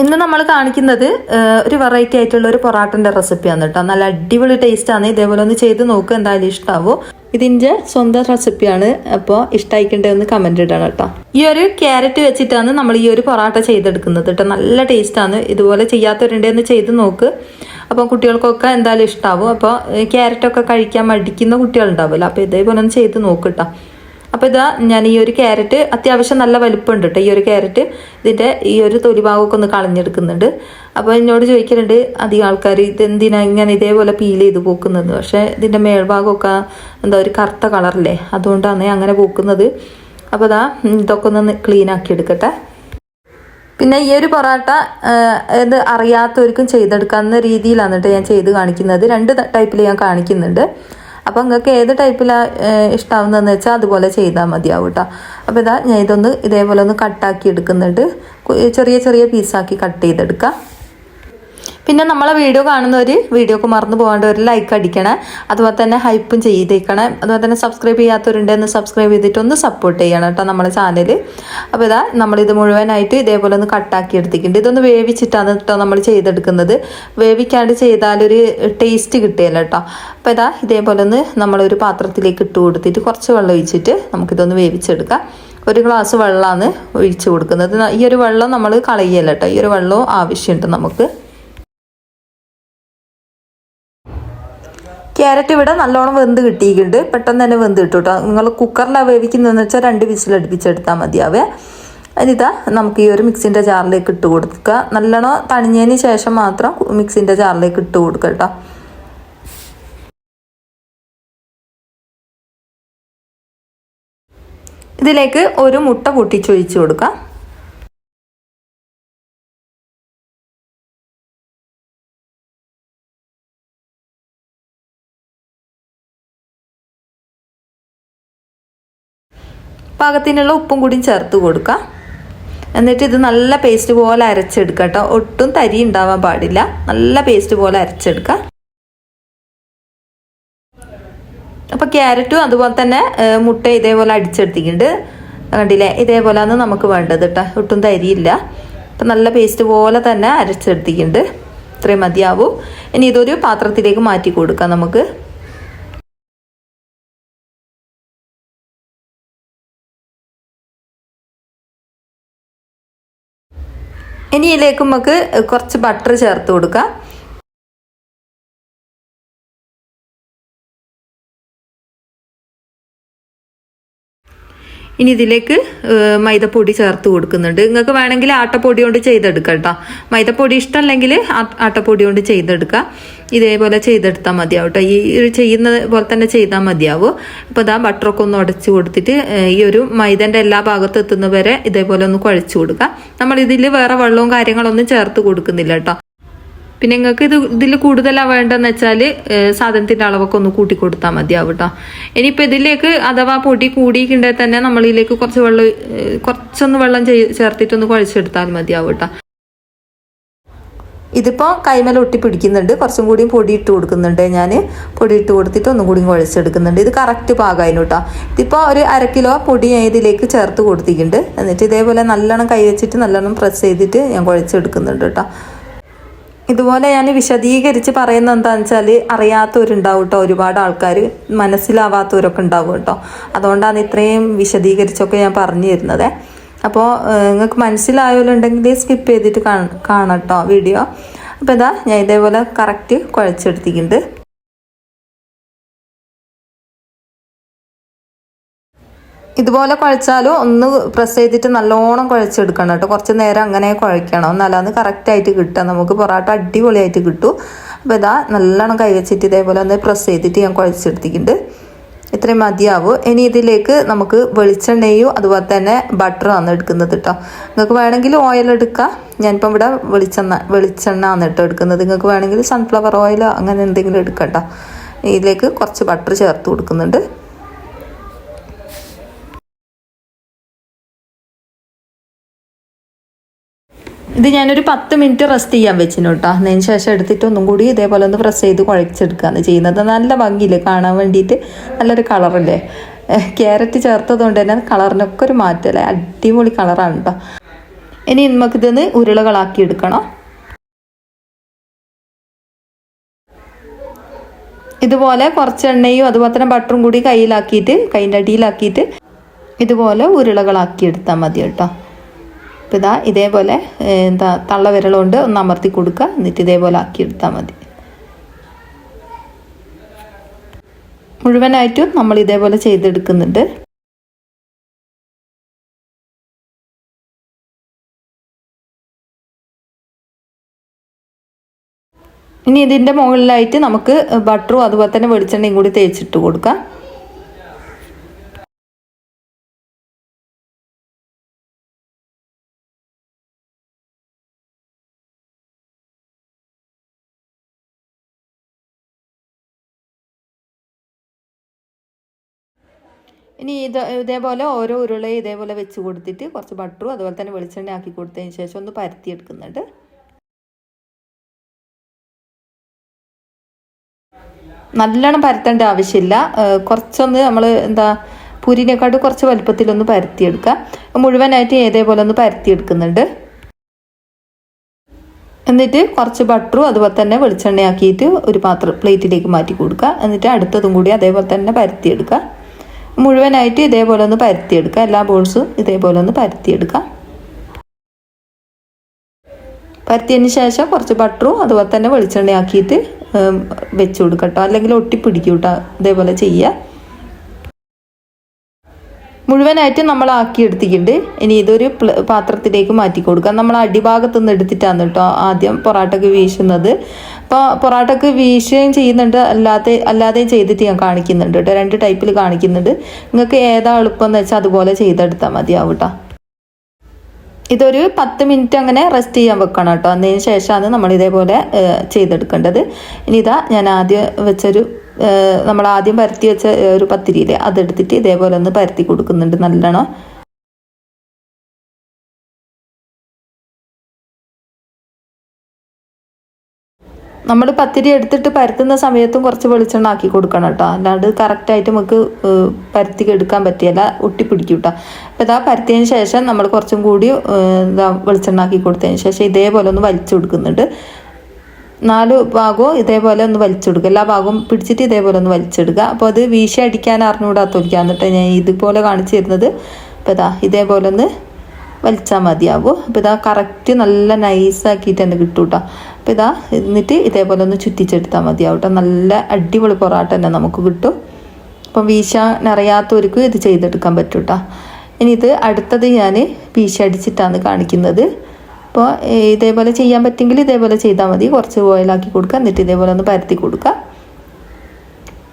ഇന്ന് നമ്മൾ കാണിക്കുന്നത് ഒരു വെറൈറ്റി ആയിട്ടുള്ള ഒരു പൊറാട്ടന്റെ റെസിപ്പിയാണ് കേട്ടോ. നല്ല അടിപൊളി ടേസ്റ്റ് ആണ്. ഇതേപോലെ ഒന്ന് ചെയ്ത് നോക്കുക എന്തായാലും ഇഷ്ടാവോ. ഇതിന്റെ സ്വന്തം റെസിപ്പിയാണ് അപ്പോൾ ഇഷ്ടമായിക്കണ്ടേ ഒന്ന് കമന്റ് ഇടണം കേട്ടോ. ഈ ഒരു ക്യാരറ്റ് വെച്ചിട്ടാണ് നമ്മൾ ഈ ഒരു പൊറാട്ട ചെയ്തെടുക്കുന്നത് കേട്ടോ. നല്ല ടേസ്റ്റ് ആണ്. ഇതുപോലെ ചെയ്യാത്തവരുണ്ടെന്ന് ചെയ്ത് നോക്ക്. അപ്പോൾ കുട്ടികൾക്കൊക്കെ എന്തായാലും ഇഷ്ടാവും. അപ്പോൾ ക്യാരറ്റൊക്കെ കഴിക്കാൻ മടിക്കുന്ന കുട്ടികളുണ്ടാവില്ല അപ്പോൾ ഇതേപോലെ ഒന്ന് ചെയ്ത് നോക്ക് അപ്പോൾ ഇതാ ഞാൻ ഈ ഒരു ക്യാരറ്റ് അത്യാവശ്യം നല്ല വലുപ്പമുണ്ട് കേട്ടോ ഈ ഒരു ക്യാരറ്റ് ഇതിന്റെ ഈ ഒരു തൊലി ഭാഗമൊക്കെ ഒന്ന് കളഞ്ഞെടുക്കുന്നുണ്ട്. അപ്പോൾ എന്നോട് ചോദിക്കലുണ്ട് അധികം ആൾക്കാർ ഇതെന്തിനാ ഇങ്ങനെ ഇതേപോലെ പീൽ ചെയ്ത് പോക്കുന്നത്? പക്ഷേ ഇതിന്റെ മേൽഭാഗമൊക്കെ എന്താ ഒരു കറുത്ത കളറല്ലേ അതുകൊണ്ടാണ് അങ്ങനെ പോക്കുന്നത്. അപ്പോൾ ഇതാ ഇതൊക്കെ ഒന്ന് ക്ലീൻ ആക്കി എടുക്കട്ടെ. പിന്നെ ഈ ഒരു പൊറാട്ട ഇത് അറിയാത്തവർക്കും ചെയ്തെടുക്കാവുന്ന രീതിയിലാണ് കേട്ടോ ഞാൻ ചെയ്ത് കാണിക്കുന്നത്. രണ്ട് ടൈപ്പിൽ ഞാൻ കാണിക്കുന്നുണ്ട്. അപ്പോൾ നിങ്ങൾക്ക് ഏത് ടൈപ്പിലാണ് ഇഷ്ടാവുന്നതെന്ന് വെച്ചാൽ അതുപോലെ ചെയ്താൽ മതിയാവും കേട്ടോ അപ്പോൾ ഇതാ ഞാൻ ഇതൊന്ന് ഇതേപോലെ ഒന്ന് കട്ടാക്കി എടുക്കുന്നുണ്ട്. ചെറിയ ചെറിയ പീസാക്കി കട്ട് ചെയ്തെടുക്കാം. പിന്നെ നമ്മളെ വീഡിയോ കാണുന്നവർ വീഡിയോക്ക് മറന്നു പോകാണ്ട് ഒരു ലൈക്ക് അടിക്കണേ. അതുപോലെ തന്നെ ഹൈപ്പും ചെയ്തേക്കണേ. അതുപോലെ തന്നെ സബ്സ്ക്രൈബ് ചെയ്യാത്തവരുണ്ടെന്ന് സബ്സ്ക്രൈബ് ചെയ്തിട്ട് ഒന്ന് സപ്പോർട്ട് ചെയ്യണം കേട്ടോ നമ്മളെ ചാനൽ അപ്പോൾ ഇതാ നമ്മളിത് മുഴുവനായിട്ട് ഇതേപോലെ ഒന്ന് കട്ടാക്കി എടുത്തിട്ടുണ്ട്. ഇതൊന്ന് വേവിച്ചിട്ടാണ് കേട്ടോ നമ്മൾ ചെയ്തെടുക്കുന്നത്. വേവിക്കാണ്ട് ചെയ്താലൊരു ടേസ്റ്റ് കിട്ടുകയില്ല കേട്ടോ അപ്പോൾ ഇതാ ഇതേപോലെ ഒന്ന് നമ്മളൊരു പാത്രത്തിലേക്ക് ഇട്ട് കൊടുത്തിട്ട് കുറച്ച് വെള്ളം ഒഴിച്ചിട്ട് നമുക്കിതൊന്ന് വേവിച്ചെടുക്കാം. ഒരു ഗ്ലാസ് വെള്ളമാണ് ഒഴിച്ചു കൊടുക്കുന്നത്. ഈ ഒരു വെള്ളം നമ്മൾ കളയല്ല കേട്ടോ ഈ ഒരു വെള്ളവും ആവശ്യമുണ്ട് നമുക്ക്. ക്യാരറ്റ് ഇവിടെ നല്ലോണം വെന്ത് കിട്ടിയിട്ടുണ്ട്. പെട്ടെന്ന് തന്നെ വെന്ത് കിട്ടും കേട്ടോ നിങ്ങൾ കുക്കറിലാണ് വേവിക്കുന്നതെന്ന് വെച്ചാൽ രണ്ട് വിസിൽ അടുപ്പിച്ചെടുത്താൽ മതിയാവേ. അതിനിതാ നമുക്ക് ഈ ഒരു മിക്സിന്റെ ജാറിലേക്ക് ഇട്ട് കൊടുക്കുക. നല്ലോണം തണിഞ്ഞതിന് ശേഷം മാത്രം മിക്സിന്റെ ജാറിലേക്ക് ഇട്ട് കൊടുക്കുക കേട്ടോ ഇതിലേക്ക് ഒരു മുട്ട പൊട്ടിച്ചൊഴിച്ച് കൊടുക്കാം. പാകത്തിനുള്ള ഉപ്പും കൂടിയും ചേർത്ത് കൊടുക്കുക എന്നിട്ട് ഇത് നല്ല പേസ്റ്റ് പോലെ അരച്ചെടുക്കുക കേട്ടോ. ഒട്ടും തരി ഉണ്ടാവാൻ പാടില്ല. നല്ല പേസ്റ്റ് പോലെ അരച്ചെടുക്കുക അപ്പോൾ ക്യാരറ്റും അതുപോലെ തന്നെ മുട്ട ഇതേപോലെ അടിച്ചെടുത്തിട്ടുണ്ട്. കണ്ടില്ലേ? ഇതേപോലെയാണ് നമുക്ക് വേണ്ടത് കേട്ടോ. ഒട്ടും തരിയില്ല. അപ്പം നല്ല പേസ്റ്റ് പോലെ തന്നെ അരച്ചെടുത്തിട്ടുണ്ട്. ഇത്രയും മതിയാവും. ഇനി ഇതൊരു പാത്രത്തിലേക്ക് മാറ്റി കൊടുക്കാം നമുക്ക്. ഇനി ഇതിലേക്ക് നമുക്ക് കുറച്ച് ബട്ടർ ചേർത്ത് കൊടുക്കാം. ഇനി ഇതിലേക്ക് മൈദപ്പൊടി ചേർത്ത് കൊടുക്കുന്നുണ്ട്. നിങ്ങൾക്ക് വേണമെങ്കിൽ ആട്ടപ്പൊടി കൊണ്ട് ചെയ്തെടുക്കാം കേട്ടോ. മൈദപ്പൊടി ഇഷ്ടമല്ലെങ്കിൽ ആട്ടപ്പൊടി കൊണ്ട് ചെയ്തെടുക്കാം. ഇതേപോലെ ചെയ്തെടുത്താൽ മതിയാവും കേട്ടോ ഈ ചെയ്യുന്ന പോലെ തന്നെ ചെയ്താൽ മതിയാവും. അപ്പോൾ ഇതാ ബട്ടറൊക്കെ ഒന്ന് ഉടച്ച് കൊടുത്തിട്ട് ഈ ഒരു മൈദന്റെ എല്ലാ ഭാഗത്തും എത്തുന്നവരെ ഇതേപോലെ ഒന്ന് കുഴച്ച് കൊടുക്കാം. നമ്മൾ വേറെ വെള്ളവും കാര്യങ്ങളൊന്നും ചേർത്ത് കൊടുക്കുന്നില്ല കേട്ടോ. പിന്നെ നിങ്ങൾക്ക് ഇത് ഇതിൽ കൂടുതലാണ് വേണ്ടതെന്ന് വെച്ചാൽ സാധനത്തിന്റെ അളവൊക്കെ ഒന്ന് കൂട്ടി കൊടുത്താൽ മതിയാവും കേട്ടോ ഇനിയിപ്പോൾ ഇതിലേക്ക് അഥവാ പൊടി കൂടിയിട്ടുണ്ടെങ്കിൽ തന്നെ നമ്മളിലേക്ക് ഇതിലേക്ക് കുറച്ച് വെള്ളം കുറച്ചൊന്ന് വെള്ളം ചേർത്തിട്ടൊന്ന് കുഴച്ചെടുത്താൽ മതിയാവും കേട്ടോ ഇതിപ്പോൾ കൈമല ഒട്ടി പിടിക്കുന്നുണ്ട്. കുറച്ചും കൂടിയും പൊടി ഇട്ട് കൊടുക്കുന്നുണ്ട് ഞാൻ പൊടി ഇട്ട് കൊടുത്തിട്ട് ഒന്നും കൂടി കുഴച്ചെടുക്കുന്നുണ്ട്. ഇത് കറക്റ്റ് പാകമായിരുന്നു കേട്ടോ ഇതിപ്പോൾ ഒരു അര കിലോ പൊടി ഞാൻ ഇതിലേക്ക് ചേർത്ത് കൊടുത്തിട്ടുണ്ട്. എന്നിട്ട് ഇതേപോലെ നല്ലോണം കൈ വെച്ചിട്ട് നല്ലോണം പ്രസ് ചെയ്തിട്ട് ഞാൻ കുഴച്ചെടുക്കുന്നുണ്ട് കേട്ടോ ഇതുപോലെ ഞാൻ വിശദീകരിച്ച് പറയുന്നത് എന്താണെന്ന് വെച്ചാൽ അറിയാത്തവരുണ്ടാവും കേട്ടോ ഒരുപാട് ആൾക്കാർ മനസ്സിലാവാത്തവരൊക്കെ ഉണ്ടാവും കേട്ടോ അതുകൊണ്ടാണ് ഇത്രയും വിശദീകരിച്ചൊക്കെ ഞാൻ പറഞ്ഞു തരുന്നത്. അപ്പോൾ നിങ്ങൾക്ക് മനസ്സിലായവരുണ്ടെങ്കിൽ സ്കിപ്പ് ചെയ്തിട്ട് കാണ- കാണാം കേട്ടോ വീഡിയോ. അപ്പോൾ ഇതാ ഞാൻ ഇതേപോലെ കറക്റ്റ് കുഴച്ചെടുത്തിട്ടുണ്ട്. ഇതുപോലെ കുഴച്ചാലും ഒന്ന് പ്രസ് ചെയ്തിട്ട് നല്ലോണം കുഴച്ചെടുക്കണം കേട്ടോ. കുറച്ച് നേരം അങ്ങനെ കുഴക്കണം. എന്നാലാണ് കറക്റ്റായിട്ട് കിട്ടുക. നമുക്ക് പൊറോട്ട അടിപൊളിയായിട്ട് കിട്ടും. അപ്പോൾ ഇതാ നല്ലോണം കൈ വെച്ചിട്ട് ഇതേപോലെ ഒന്ന് പ്രസ് ചെയ്തിട്ട് ഞാൻ കുഴച്ചെടുത്തിട്ടുണ്ട്. ഇത്രയും മതിയാവും. ഇനി ഇതിലേക്ക് നമുക്ക് വെളിച്ചെണ്ണയും അതുപോലെ തന്നെ ബട്ടറും എടുക്കുന്നത് കേട്ടോ. നിങ്ങൾക്ക് വേണമെങ്കിൽ ഓയിൽ എടുക്കാം. ഞാനിപ്പം ഇവിടെ വെളിച്ചെണ്ണ വെളിച്ചെണ്ണ ആണ് കേട്ടോ എടുക്കുന്നത്. നിങ്ങൾക്ക് വേണമെങ്കിൽ സൺഫ്ലവർ ഓയിൽ അങ്ങനെ എന്തെങ്കിലും എടുക്കാം കേട്ടോ. ഇതിലേക്ക് കുറച്ച് ബട്ടർ ചേർത്ത് കൊടുക്കുന്നുണ്ട്. ഇത് ഞാനൊരു പത്ത് മിനിറ്റ് റെസ്റ്റ് ചെയ്യാൻ വെച്ചിന് കേട്ടോ അതിന് ശേഷം എടുത്തിട്ട് ഒന്നും കൂടി ഇതേപോലെ ഒന്ന് പ്രസ് ചെയ്ത് കുഴച്ചെടുക്കുകയാണ് ചെയ്യുന്നത്. നല്ല ഭംഗിയില്ലേ? കാണാൻ വേണ്ടിയിട്ട് നല്ലൊരു കളറല്ലേ ക്യാരറ്റ് ചേർത്തത് കൊണ്ട് തന്നെ കളറിനൊക്കെ ഒരു മാറ്റമല്ലേ അടിപൊളി കളറാണ് കേട്ടോ ഇനി നമുക്കിതൊന്ന് ഉരുളകളാക്കി എടുക്കണം. ഇതുപോലെ കുറച്ച് എണ്ണയും അതുപോലെ തന്നെ ബട്ടറും കൂടി കയ്യിലാക്കിയിട്ട് കൈന്റെ അടിയിലാക്കിയിട്ട് ഇതുപോലെ ഉരുളകളാക്കി എടുത്താൽ മതി കേട്ടോ അപ്പോൾ ഇതാ ഇതേപോലെ എന്താ തള്ള വിരലുകൊണ്ട് ഒന്ന് അമർത്തി കൊടുക്കുക. എന്നിട്ട് ഇതേപോലെ ആക്കി എടുത്താൽ മതി. മുഴുവനായിട്ടും നമ്മൾ ഇതേപോലെ ചെയ്തെടുക്കുന്നുണ്ട്. ഇനി ഇതിന്റെ മുകളിലായിട്ട് നമുക്ക് ബട്ടറും അതുപോലെ തന്നെ വെളിച്ചെണ്ണയും കൂടി തേച്ചിട്ട് കൊടുക്കാം. ഇനി ഇത് ഇതേപോലെ ഓരോ ഉരുളയും ഇതേപോലെ വെച്ച് കൊടുത്തിട്ട് കുറച്ച് ബട്ടറും അതുപോലെ തന്നെ വെളിച്ചെണ്ണ ആക്കി കൊടുത്തതിന് ശേഷം ഒന്ന് പരത്തിയെടുക്കുന്നുണ്ട്. നല്ലോണം പരത്തേണ്ട ആവശ്യമില്ല. കുറച്ചൊന്ന് നമ്മൾ എന്താ പുരിനെക്കാട്ട് കുറച്ച് വലുപ്പത്തിലൊന്ന് പരത്തിയെടുക്കുക മുഴുവനായിട്ട് ഇതേപോലെ ഒന്ന് പരത്തിയെടുക്കുന്നുണ്ട്. എന്നിട്ട് കുറച്ച് ബട്ടറും അതുപോലെ തന്നെ വെളിച്ചെണ്ണയാക്കിയിട്ട് ഒരു പാത്രം പ്ലേറ്റിലേക്ക് മാറ്റി കൊടുക്കുക. എന്നിട്ട് അടുത്തതും കൂടി അതേപോലെ തന്നെ പരത്തിയെടുക്കുക. മുഴുവനായിട്ട് ഇതേപോലെ ഒന്ന് പരത്തിയെടുക്കുക എല്ലാ ബോൾസും ഇതേപോലെ ഒന്ന് പരത്തിയെടുക്കുക പരത്തിയതിന് ശേഷം കുറച്ച് ബട്ടറും അതുപോലെ തന്നെ വെളിച്ചെണ്ണയാക്കിയിട്ട് വെച്ചു കൊടുക്കുക അല്ലെങ്കിൽ ഒട്ടിപ്പിടിക്കും കേട്ടോ ഇതേപോലെ ചെയ്യുക. മുഴുവനായിട്ട് നമ്മൾ ആക്കി എടുത്തിട്ടുണ്ട് ഇനി ഇതൊരു പാത്രത്തിലേക്ക് മാറ്റി കൊടുക്കാം നമ്മൾ അടിഭാഗത്ത് നിന്ന് എടുത്തിട്ടാണ് കേട്ടോ ആദ്യം പൊറാട്ടക്ക് വീശുന്നത്. അപ്പോൾ പൊറാട്ടക്ക് വീശുകയും ചെയ്യുന്നുണ്ട്. അല്ലാതെ അല്ലാതെയും ചെയ്തിട്ട് ഞാൻ കാണിക്കുന്നുണ്ട് കേട്ടോ. രണ്ട് ടൈപ്പിൽ കാണിക്കുന്നുണ്ട്. നിങ്ങൾക്ക് ഏതാ എളുപ്പം എന്ന് വെച്ചാൽ അതുപോലെ ചെയ്തെടുത്താൽ മതിയാവും കേട്ടോ. ഇതൊരു പത്ത് മിനിറ്റ് അങ്ങനെ റെസ്റ്റ് ചെയ്യാൻ വെക്കണം കേട്ടോ. അതിന് ശേഷമാണ് നമ്മൾ ഇതേപോലെ ചെയ്തെടുക്കേണ്ടത്. ഇനി ഇതാ ഞാൻ ആദ്യം വെച്ചൊരു നമ്മൾ ആദ്യം പരത്തി വെച്ച ഒരു പത്തിരിയില്ലേ അതെടുത്തിട്ട് ഇതേപോലെ ഒന്ന് പരത്തി കൊടുക്കുന്നുണ്ട് നല്ലോണം. നമ്മൾ പത്തിരി എടുത്തിട്ട് പരത്തുന്ന സമയത്തും കുറച്ച് വെളിച്ചെണ്ണ ആക്കി കൊടുക്കണം കേട്ടോ. അല്ലാണ്ട് കറക്റ്റായിട്ട് നമുക്ക് പരത്തി എടുക്കാൻ പറ്റിയല്ല ഒട്ടിപ്പിടിക്കും കേട്ടോ. അപ്പോൾ ഇതാ പരത്തിയതിന് ശേഷം നമ്മൾ കുറച്ചും കൂടി വെളിച്ചെണ്ണ ആക്കി കൊടുത്തതിന് ശേഷം ഇതേപോലെ ഒന്ന് വലിച്ചു കൊടുക്കുന്നുണ്ട്. നാല് ഭാഗവും ഇതേപോലെ ഒന്ന് വലിച്ചെടുക്കുക എല്ലാ ഭാഗവും പിടിച്ചിട്ട് ഇതേപോലെ ഒന്ന് വലിച്ചെടുക്കുക അപ്പോൾ അത് വീശി അടിക്കാൻ അറിഞ്ഞുകൂടാത്തൊരിക്കുക എന്നിട്ട് ഞാൻ ഇതുപോലെ കാണിച്ചു തരുന്നത്. അപ്പോൾ ഇതാ ഇതേപോലെ ഒന്ന് വലിച്ചാൽ മതിയാവും. അപ്പോൾ ഇതാ കറക്റ്റ് നല്ല നൈസാക്കിയിട്ട് തന്നെ കിട്ടും കേട്ടോ അപ്പോൾ ഇതാ എന്നിട്ട് ഇതേപോലെ ഒന്ന് ചുറ്റിച്ചെടുത്താൽ മതിയാവും കേട്ടോ നല്ല അടിപൊളി പൊറാട്ട തന്നെ നമുക്ക് കിട്ടും. അപ്പം വീശാൻ അറിയാത്തവർക്കും ഇത് ചെയ്തെടുക്കാൻ പറ്റും കേട്ടോ ഇനി ഇത് അടുത്തത് ഞാൻ വീശ അടിച്ചിട്ടാണ് കാണിക്കുന്നത്. അപ്പോൾ ഇതേപോലെ ചെയ്യാൻ പറ്റുമെങ്കിൽ ഇതേപോലെ ചെയ്താൽ മതി. കുറച്ച് ഓയിലാക്കി കൊടുക്കുക. എന്നിട്ട് ഇതേപോലെ ഒന്ന് പരത്തി കൊടുക്കുക.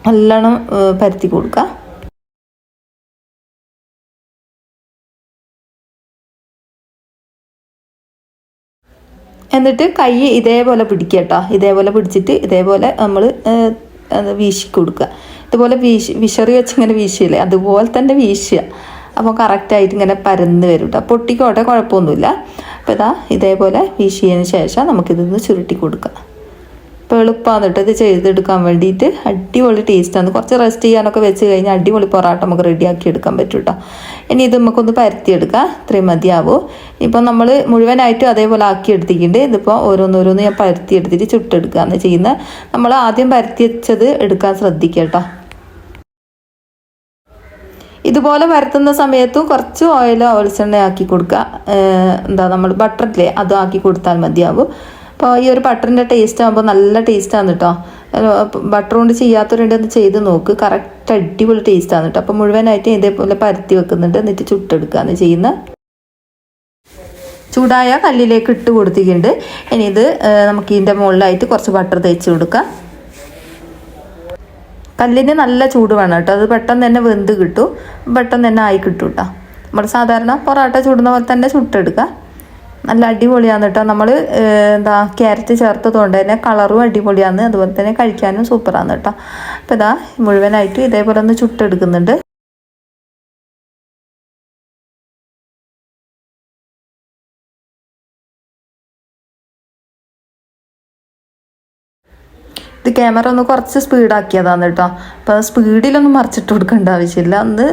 നല്ലോണം പരത്തി കൊടുക്കുക. എന്നിട്ട് കൈ ഇതേപോലെ പിടിക്കുക കേട്ടോ. ഇതേപോലെ പിടിച്ചിട്ട് ഇതേപോലെ നമ്മൾ വീശി കൊടുക്കുക ഇതുപോലെ വീശി വിശറി വെച്ച് ഇങ്ങനെ വീശിയില്ലേ അതുപോലെ തന്നെ വീശുക. അപ്പോൾ കറക്റ്റായിട്ട് ഇങ്ങനെ പരന്ന് വരും കേട്ടോ പൊട്ടിക്കോട്ടെ കുഴപ്പമൊന്നുമില്ല. അപ്പോൾ ഇതാ ഇതേപോലെ വീശിയതിന് ശേഷം നമുക്കിതൊന്ന് ചുരുട്ടി കൊടുക്കാം. ഇപ്പോൾ എളുപ്പമാണ് കേട്ടോ ഇത് ചെയ്തെടുക്കാൻ വേണ്ടിയിട്ട്. അടിപൊളി ടേസ്റ്റാണ് കുറച്ച് റെസ്റ്റ് ചെയ്യാനൊക്കെ വെച്ച് കഴിഞ്ഞാൽ അടിപൊളി പൊറാട്ട നമുക്ക് റെഡിയാക്കി എടുക്കാൻ പറ്റും കേട്ടോ ഇനി ഇത് നമുക്കൊന്ന് പരത്തിയെടുക്കാം. ഇത്രയും മതിയാവും. ഇപ്പം നമ്മൾ മുഴുവനായിട്ടും അതേപോലെ ആക്കി എടുത്തിട്ടുണ്ട്. ഇതിപ്പോൾ ഓരോന്നോരോന്ന് ഞാൻ പരത്തി എടുത്തിട്ട് ചുട്ടെടുക്കുകയാണ് ചെയ്യുന്നത്. നമ്മൾ ആദ്യം പരത്തി വെച്ചത് എടുക്കാൻ ശ്രദ്ധിക്കുക കേട്ടോ ഇതുപോലെ പരത്തുന്ന സമയത്തും കുറച്ച് ഓയിലോ വെളിച്ചെണ്ണ ആക്കി കൊടുക്കുക. എന്താ നമ്മൾ ബട്ടറില്ലേ അതും ആക്കി കൊടുത്താൽ മതിയാവും. അപ്പോൾ ഈ ഒരു ബട്ടറിന്റെ ടേസ്റ്റ് ആകുമ്പോൾ നല്ല ടേസ്റ്റാണ് കേട്ടോ ബട്ടർ കൊണ്ട് ചെയ്യാത്തവരുണ്ട് ഒന്ന് ചെയ്ത് നോക്ക്. കറക്റ്റ് അടിപൊളി ടേസ്റ്റാണ് കേട്ടോ അപ്പോൾ മുഴുവനായിട്ട് ഇതേപോലെ പരത്തി വെക്കുന്നുണ്ട്. എന്നിട്ട് ചുട്ടെടുക്കുകയാണ് ചെയ്യുന്നത് ചൂടായ കല്ലിലേക്ക് ഇട്ട് കൊടുത്തിട്ടുണ്ട്. ഇനി ഇത് നമുക്ക് ഇതിന്റെ മുകളിലായിട്ട് കുറച്ച് ബട്ടർ തേച്ച് കൊടുക്കാം കല്ലിന് നല്ല ചൂട് വേണം കേട്ടോ. അത് പെട്ടെന്ന് തന്നെ വെന്ത് കിട്ടും. പെട്ടെന്ന് തന്നെ ആയി കിട്ടും കേട്ടോ. നമ്മൾ സാധാരണ പൊറോട്ട ചൂടുന്ന പോലെ തന്നെ ചുട്ടെടുക്കുക. നല്ല അടിപൊളിയാണ് കേട്ടോ. നമ്മൾ എന്താ ക്യാരറ്റ് ചേർത്തത് കൊണ്ട് തന്നെ കളറും അടിപൊളിയാണ്. അതുപോലെ തന്നെ കഴിക്കാനും സൂപ്പറാണ് കേട്ടോ. അപ്പോൾ ഇതാ മുഴുവനായിട്ട് ഇതേപോലെ ഒന്ന് ചുട്ടെടുക്കുന്നുണ്ട്. ക്യാമറ ഒന്ന് കുറച്ച് സ്പീഡാക്കിയതാണ് കേട്ടോ. അപ്പോൾ സ്പീഡിലൊന്നും മറിച്ചിട്ട് കൊടുക്കേണ്ട ആവശ്യമില്ല. ഒന്ന്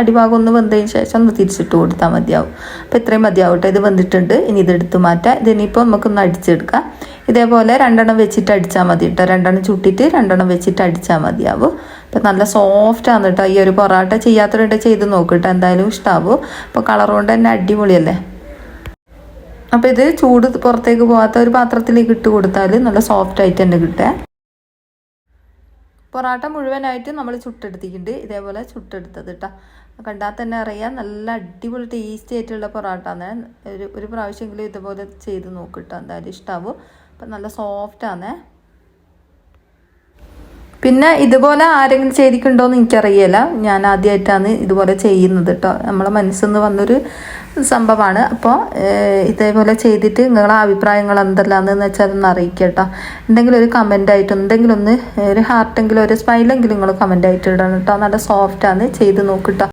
അടിഭാഗം ഒന്ന് വെന്തതിന് ശേഷം ഒന്ന് തിരിച്ചിട്ട് കൊടുത്താൽ മതിയാവും. അപ്പോൾ ഇത്രയും മതിയാവും കേട്ടോ ഇത് വെന്തിട്ടുണ്ട്. ഇനി ഇത് എടുത്ത് മാറ്റാം. ഇതിനിപ്പോൾ നമുക്കൊന്ന് അടിച്ചെടുക്കാം. ഇതേപോലെ രണ്ടെണ്ണം വെച്ചിട്ട് അടിച്ചാൽ മതി കേട്ടോ. രണ്ടെണ്ണം ചുട്ടിട്ട് രണ്ടെണ്ണം വെച്ചിട്ട് അടിച്ചാൽ മതിയാവും. അപ്പം നല്ല സോഫ്റ്റ് ആണ് കേട്ടോ. ഈ ഒരു പൊറാട്ട ചെയ്യാത്തവരുടെ ചെയ്ത് നോക്കിട്ടോ എന്തായാലും ഇഷ്ടാവും. അപ്പോൾ കളർ കൊണ്ട് തന്നെ അടിപൊളിയല്ലേ? അപ്പോൾ ഇത് ചൂട് പുറത്തേക്ക് പോകാത്ത ഒരു പാത്രത്തിലേക്ക് ഇട്ട് കൊടുത്താൽ നല്ല സോഫ്റ്റ് ആയിട്ട് തന്നെ കിട്ടുക. പൊറാട്ട മുഴുവനായിട്ട് നമ്മൾ ചുട്ടെടുത്തിട്ടുണ്ട്. ഇതേപോലെ ചുട്ടെടുത്തത് കേട്ടോ കണ്ടാൽ തന്നെ അറിയാം. നല്ല അടിപൊളി ടേസ്റ്റി ആയിട്ടുള്ള പൊറാട്ട ആണ് ഒരു ഒരു പ്രാവശ്യമെങ്കിലും ഇതുപോലെ ചെയ്ത് നോക്കിട്ടോ എന്തായാലും ഇഷ്ടാവും. അപ്പം നല്ല സോഫ്റ്റ് ആണേ. പിന്നെ ഇതുപോലെ ആരെങ്കിലും ചെയ്തിട്ടുണ്ടോ എന്ന് എനിക്കറിയില്ല. ഞാൻ ആദ്യമായിട്ടാണ് ഇതുപോലെ ചെയ്യുന്നത് കേട്ടോ നമ്മളെ മനസ്സിൽ നിന്ന് വന്നൊരു സംഭവമാണ്. അപ്പോൾ ഇതേപോലെ ചെയ്തിട്ട് നിങ്ങളെ അഭിപ്രായങ്ങൾ എന്തെല്ലാന്ന് വെച്ചാൽ ഒന്ന് അറിയിക്കുക കേട്ടോ. എന്തെങ്കിലും ഒരു കമന്റ് ആയിട്ട് എന്തെങ്കിലും ഒന്ന് ഒരു ഹാർട്ടെങ്കിലും ഒരു സ്മൈലെങ്കിലും നിങ്ങൾ കമന്റ് ആയിട്ട് ഇടണം കേട്ടോ. നല്ല സോഫ്റ്റാണ് ചെയ്ത് നോക്കിട്ടോ